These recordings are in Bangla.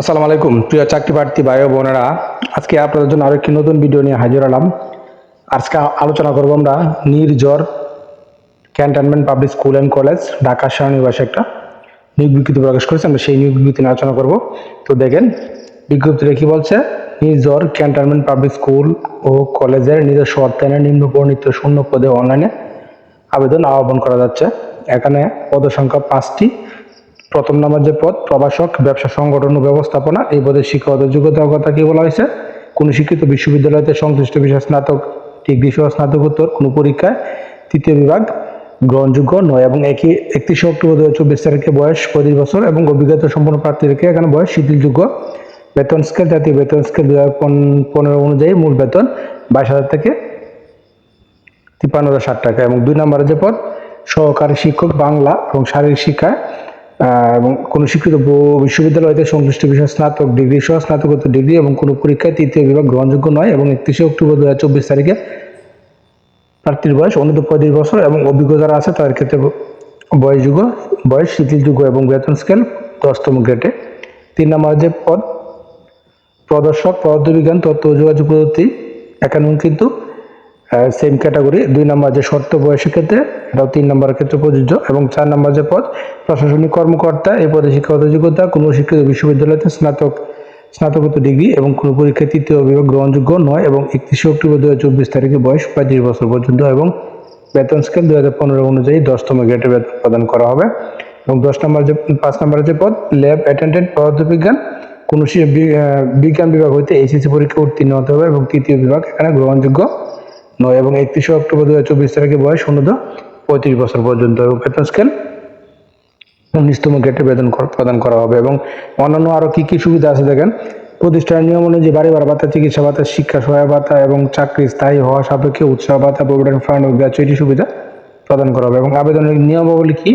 আসসালামু আলাইকুম, প্রিয় চাকরি প্রার্থী ভাই ও বোনেরা। আজকে আপনাদের জন্য আরেকটি নতুন ভিডিও নিয়ে হাজির হলাম। আজকে আলোচনা করব আমরা Nirjhor cantonment public school and college, Dhaka সেনানিবাসে একটা নিয়োগ বিজ্ঞপ্তি প্রকাশ করেছে। আমরা সেই নিয়োগ বিজ্ঞপ্তি নিয়ে আলোচনা করব। তো দেখেন বিজ্ঞপ্তিটা কী বলছে? নির্জর ক্যান্টনমেন্ট পাবলিক স্কুল ও কলেজের নিজস্ব অর্থায়নে নিম্ন বর্ণিত শূন্য পদে অনলাইনে আবেদন আহ্বান করা যাচ্ছে। এখানে পদসংখ্যা পাঁচটি। প্রথম নম্বর যে পদ প্রভাষক ব্যবসা সংগঠন ও ব্যবস্থাপনা এই পদের শিক্ষাগত যোগ্যতার কথা কি বলা হয়েছে? কোনো শিক্ষিত বিশ্ববিদ্যালয়তে সংশ্লিষ্ট বিষয় স্নাতক ডিগ্রি সহ স্নাতকোত্তর কোনো পরীক্ষায় তৃতীয় বিভাগ গ্রহণযোগ্য নয় এবং একই একত্রিশে অক্টোবর দু হাজার চব্বিশ তারিখে বয়স পঁচিশ বছর এবং অভিজ্ঞতা সম্পন্ন প্রার্থীদেরকে এখানে বয়স শিথিলযোগ্য। বেতন স্কেল জাতীয় বেতন স্কেল দু হাজার পনেরো অনুযায়ী মূল বেতন বাইশ হাজার থেকে তিপ্পান্ন হাজার ষাট টাকা এবং দুই নম্বরে যে পদ সহকারী শিক্ষক বাংলা এবং শারীরিক শিক্ষা আহ, এবং কোনো শিক্ষিত বিশ্ববিদ্যালয়তে সংশ্লিষ্ট বিষয় স্নাতক ডিগ্রি সহ স্নাতকোত্তর ডিগ্রি এবং কোনো পরীক্ষায় তৃতীয় বিভাগ গ্রহণযোগ্য নয় এবং একত্রিশে অক্টোবর দু হাজার চব্বিশ তারিখে প্রার্থীর বয়স অনূর্ধ্ব পঁয়ত্রিশ বছর এবং অভিজ্ঞতা যারা আছে তাদের ক্ষেত্রে বয়সযোগ্য, বয়স, শিথিলযোগ্য এবং বেতন স্কেল দশতম গ্রেডে তিন নম্বর যে পদ, প্রদর্শক পদার্থবিজ্ঞান তথ্য যোগাযোগ পদ্ধতি একাডেমি কিন্তু সেম ক্যাটাগরি দুই নম্বর যে শর্ত বয়সের ক্ষেত্রে, এটাও তিন নম্বরের ক্ষেত্রে প্রযোজ্য এবং চার নম্বর যে পদ, প্রশাসনিক কর্মকর্তা, এই পদে শিক্ষাগত যোগ্যতা, কোনো শিক্ষিত বিশ্ববিদ্যালয়তে স্নাতক, স্নাতকোত্তর ডিগ্রি এবং কোনো পরীক্ষায় তৃতীয় বিভাগ গ্রহণযোগ্য নয় এবং একত্রিশে অক্টোবর দু হাজার চব্বিশ তারিখে বয়স পঁয়ত্রিশ বছর পর্যন্ত এবং বেতন স্কেল দু হাজার পনেরো অনুযায়ী দশতম গ্রেডে বেতন প্রদান করা হবে। এবং দশ নম্বর যে, পাঁচ নম্বরের যে পদ ল্যাব অ্যাটেন্ডেন্ট পদার্থবিজ্ঞান, কোনো বিজ্ঞান বিভাগ হইতে এইচএসসি পরীক্ষা উত্তীর্ণ হতে হবে এবং তৃতীয় বিভাগ এখানে গ্রহণযোগ্য। নয় এবং একত্রিশে অক্টোবর দু হাজার চব্বিশ তারিখে বয়স অন্যত পঁয়ত্রিশ বছর পর্যন্ত এবং বেতন স্কেল উনিশতম গেটে বেতন প্রদান করা হবে এবং অন্যান্য আরও কী কী সুবিধা আছে দেখেন? প্রতিষ্ঠানের নিয়ম অনুযায়ী বাড়ি ভাড়া, ভাতা, চিকিৎসা ভাতা, শিক্ষা সহায়তা ভাতা এবং চাকরি স্থায়ী হওয়া সাপেক্ষে উৎসাহ ভাতা, প্রভিডেন্ট ফান্ড ও গ্র্যাচুইটি সুবিধা প্রদান করা হবে এবং আবেদনের নিয়মাবলী কি?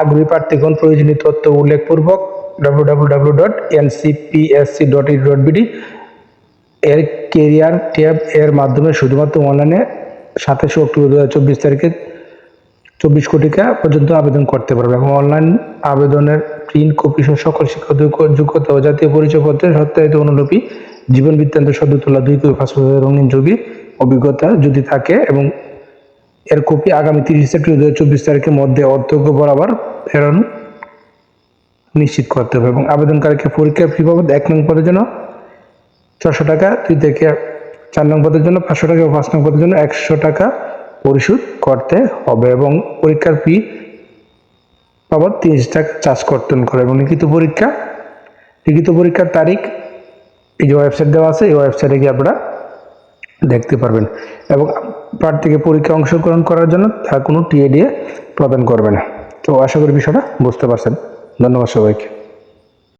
আগ্রহী প্রার্থীগণ প্রয়োজনীয় তথ্য উল্লেখপূর্বক ডাব্লিউ এর কেরিয়ার ট্যাব এর মাধ্যমে শুধুমাত্র অনলাইনে সাতাশে অক্টোবর দু হাজার চব্বিশ তারিখে চব্বিশ কোটিকা পর্যন্ত আবেদন করতে পারবে এবং অনলাইন আবেদনের প্রিন্ট কপি সহ সকল শিক্ষাগত যোগ্যতা ও জাতীয় পরিচয়পত্রের সত্যায়িত অনুলিপি, জীবন বৃত্তান্ত, সদ্য তোলা দুই কপি পাসপোর্টের রঙিন ছবি, অভিজ্ঞতা যদি থাকে এবং এর কপি আগামী তিরিশ সেপ্টেম্বর দু হাজার চব্বিশ তারিখের মধ্যে অর্থজ্ঞ বরাবর প্রেরণ নিশ্চিত করতে হবে এবং আবেদনকারীকে পরীক্ষার ফি বাবদ এক নং পদের জন্য ছশো টাকা থেকে চার নং পদের জন্য, পাঁচশো টাকা এবং পাঁচ নং পদের জন্য একশো টাকা পরিশোধ করতে হবে এবং পরীক্ষার ফি বাবদ তিরিশ টাকা চার্জ কর্তন করে এবং লিখিত পরীক্ষা, লিখিত পরীক্ষার তারিখ এই যে ওয়েবসাইট দেওয়া আছে, এই ওয়েবসাইটে গিয়ে আপনারা দেখতে পারবেন এবং প্রার্থীকে পরীক্ষা অংশগ্রহণ করার জন্য তারা কোনো টিএডিএ প্রদান করবে না। তো আশা করি বিষয়টা বুঝতে পারছেন। ধন্যবাদ সবাইকে।